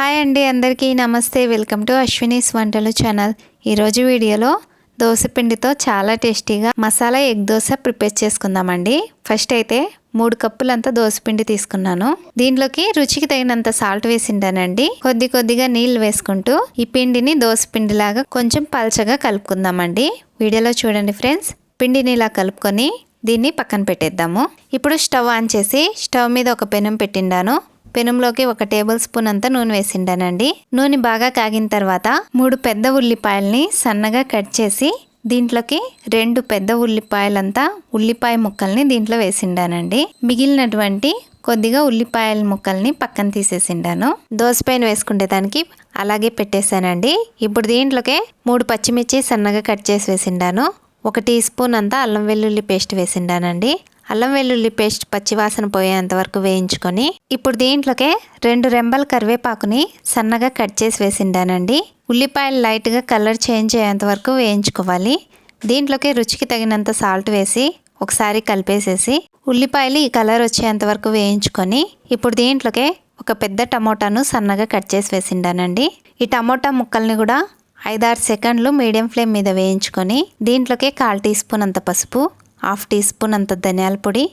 Hi అండి అందరికీ. నమస్తే. వెల్కమ్ టు అశ్వినీస్ వంటలు ఛానల్. ఈరోజు వీడియోలో దోశ పిండితో చాలా టేస్టీగా మసాలా ఎగ్ దోశ ప్రిపేర్ చేసుకుందామండి. ఫస్ట్ అయితే మూడు కప్పులంతా దోశపిండి తీసుకున్నాను. దీంట్లోకి రుచికి తగినంత సాల్ట్ వేసిండానండి కొద్ది కొద్దిగా నీళ్ళు వేసుకుంటూ ఈ పిండిని దోశపిండిలాగా కొంచెం పల్చగా కలుపుకుందామండి. వీడియోలో చూడండి ఫ్రెండ్స్. పిండిని ఇలా కలుపుకొని దీన్ని పక్కన పెట్టేద్దాము. ఇప్పుడు స్టవ్ ఆన్ చేసి స్టవ్ మీద ఒక పెనం పెట్టిండాను. పెనంలోకి ఒక టేబుల్ స్పూన్ అంతా నూనె వేసిండానండి. నూనె బాగా కాగిన తర్వాత మూడు పెద్ద ఉల్లిపాయల్ని సన్నగా కట్ చేసి దీంట్లోకి రెండు పెద్ద ఉల్లిపాయలంతా ఉల్లిపాయ ముక్కల్ని దీంట్లో వేసిండానండి. మిగిలినటువంటి కొద్దిగా ఉల్లిపాయల ముక్కల్ని పక్కన తీసేసిండాను. దోసపైన వేసుకునే దానికి అలాగే పెట్టేశానండి. ఇప్పుడు దీంట్లోకే మూడు పచ్చిమిర్చి సన్నగా కట్ చేసి వేసిండాను. ఒక టీ స్పూన్ అంతా అల్లం వెల్లుల్లి పేస్ట్ వేసిండానండి. అల్లం వెల్లుల్లి పేస్ట్ పచ్చివాసన పోయేంత వరకు వేయించుకొని ఇప్పుడు దీంట్లోకే రెండు రెంబల కరివేపాకుని సన్నగా కట్ చేసి వేసిండానండి. ఉల్లిపాయలు లైట్గా కలర్ చేంజ్ అయ్యేంత వరకు వేయించుకోవాలి. దీంట్లోకి రుచికి తగినంత సాల్ట్ వేసి ఒకసారి కలిపేసేసి ఉల్లిపాయలు ఈ కలర్ వచ్చేంత వరకు వేయించుకొని ఇప్పుడు దీంట్లోకే ఒక పెద్ద టమోటాను సన్నగా కట్ చేసి వేసిండానండి. ఈ టమోటా ముక్కల్ని కూడా ఐదారు సెకండ్లు మీడియం ఫ్లేమ్ మీద వేయించుకొని దీంట్లోకే కాల్ టీ స్పూన్ అంత పసుపు హాఫ్ టీ స్పూన్ అంత ధనియాల పొడి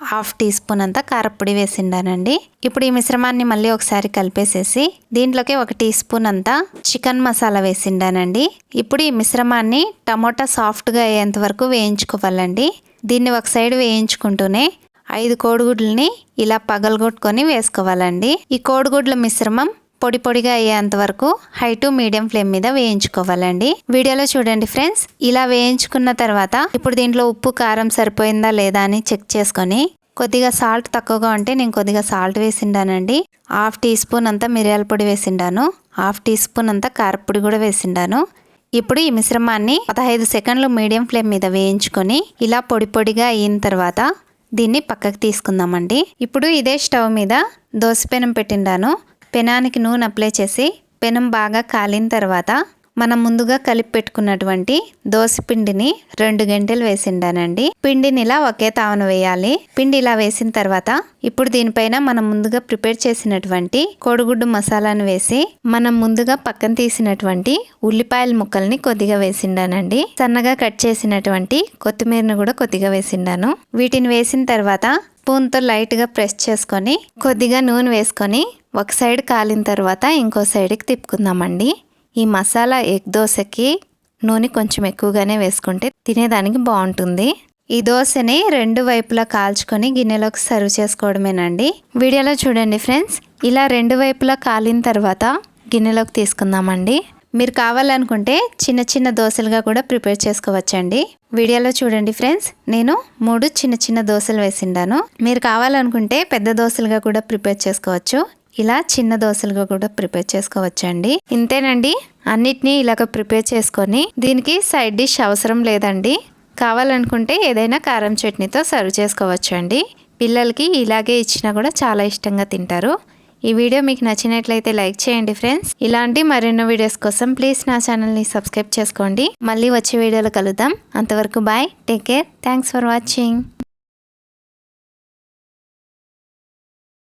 హాఫ్ టీ స్పూన్ అంత కారపొడి వేసిండానండి. ఇప్పుడు ఈ మిశ్రమాన్ని మళ్ళీ ఒకసారి కలిపేసేసి దీంట్లోకి ఒక టీ స్పూన్ అంతా చికెన్ మసాలా వేసిండానండి. ఇప్పుడు ఈ మిశ్రమాన్ని టమోటా సాఫ్ట్గా అయ్యేంత వరకు వేయించుకోవాలండి. దీన్ని ఒక సైడ్ వేయించుకుంటూనే ఐదు కోడిగుడ్లని ఇలా పగలగొట్టుకొని వేసుకోవాలండి. ఈ కోడిగుడ్ల మిశ్రమం పొడి పొడిగా అయ్యేంత వరకు హై టు మీడియం ఫ్లేమ్ మీద వేయించుకోవాలండి. వీడియోలో చూడండి ఫ్రెండ్స్ ఇలా వేయించుకున్న తర్వాత ఇప్పుడు దీంట్లో ఉప్పు కారం సరిపోయిందా లేదా అని చెక్ చేసుకొని కొద్దిగా సాల్ట్ తక్కువగా ఉంటే నేను కొద్దిగా సాల్ట్ వేసిండానండి. హాఫ్ టీ స్పూన్ అంతా మిరియాల పొడి వేసిండాను. హాఫ్ టీ స్పూన్ అంతా కారపొడి కూడా వేసిండాను. ఇప్పుడు ఈ మిశ్రమాన్ని పదహైదు సెకండ్లు మీడియం ఫ్లేమ్ మీద వేయించుకొని ఇలా పొడి పొడిగా అయిన తర్వాత దీన్ని పక్కకు తీసుకుందామండి. ఇప్పుడు ఇదే స్టవ్ మీద దోశ పెనం పెట్టిండాను. పెనానికి నూనె అప్లై చేసి పెనం బాగా కాలిన తర్వాత మనం ముందుగా కలిపి పెట్టుకున్నటువంటి దోశ పిండిని రెండు గంటలు వేసిండానండి. పిండిని ఇలా ఒకే తావన వేయాలి. పిండి ఇలా వేసిన తర్వాత ఇప్పుడు దీనిపైన మనం ముందుగా ప్రిపేర్ చేసినటువంటి కోడిగుడ్డు మసాలాను వేసి మనం ముందుగా పక్కన తీసినటువంటి ఉల్లిపాయల ముక్కల్ని కొద్దిగా వేసిండానండి. సన్నగా కట్ చేసినటువంటి కొత్తిమీరను కూడా కొద్దిగా వేసిండాను. వీటిని వేసిన తర్వాత స్పూన్తో లైట్గా ప్రెస్ చేసుకొని కొద్దిగా నూనె వేసుకొని ఒక సైడ్ కాలిన తర్వాత ఇంకో సైడ్కి తిప్పుకుందామండి. ఈ మసాలా ఎగ్ దోశకి నూనె కొంచెం ఎక్కువగానే వేసుకుంటే తినేదానికి బాగుంటుంది. ఈ దోశని రెండు వైపులా కాల్చుకొని గిన్నెలోకి సర్వ్ చేసుకోవడమేనండి. వీడియోలో చూడండి ఫ్రెండ్స్ ఇలా రెండు వైపులా కాలిన తర్వాత గిన్నెలోకి తీసుకుందామండి. మీరు కావాలనుకుంటే చిన్న చిన్న దోశలుగా కూడా ప్రిపేర్ చేసుకోవచ్చండి. వీడియోలో చూడండి ఫ్రెండ్స్ నేను మూడు చిన్న చిన్న దోశలు వేసిండాను. మీరు కావాలనుకుంటే పెద్ద దోశలుగా కూడా ప్రిపేర్ చేసుకోవచ్చు. ఇలా చిన్న దోశలుగా కూడా ప్రిపేర్ చేసుకోవచ్చండి. ఇంతేనండి అన్నిటినీ ఇలాగ ప్రిపేర్ చేసుకొని దీనికి సైడ్ డిష్ అవసరం లేదండి. కావాలనుకుంటే ఏదైనా కారం చట్నీతో సర్వ్ చేసుకోవచ్చు అండి పిల్లలకి ఇలాగే ఇచ్చినా కూడా చాలా ఇష్టంగా తింటారు. ఈ వీడియో మీకు నచ్చినట్లయితే లైక్ చేయండి ఫ్రెండ్స్. ఇలాంటి మరెన్నో వీడియోస్ కోసం ప్లీజ్ నా ఛానల్ని సబ్స్క్రైబ్ చేసుకోండి. మళ్ళీ వచ్చే వీడియోలో కలుద్దాం. అంతవరకు bye take care thanks for watching.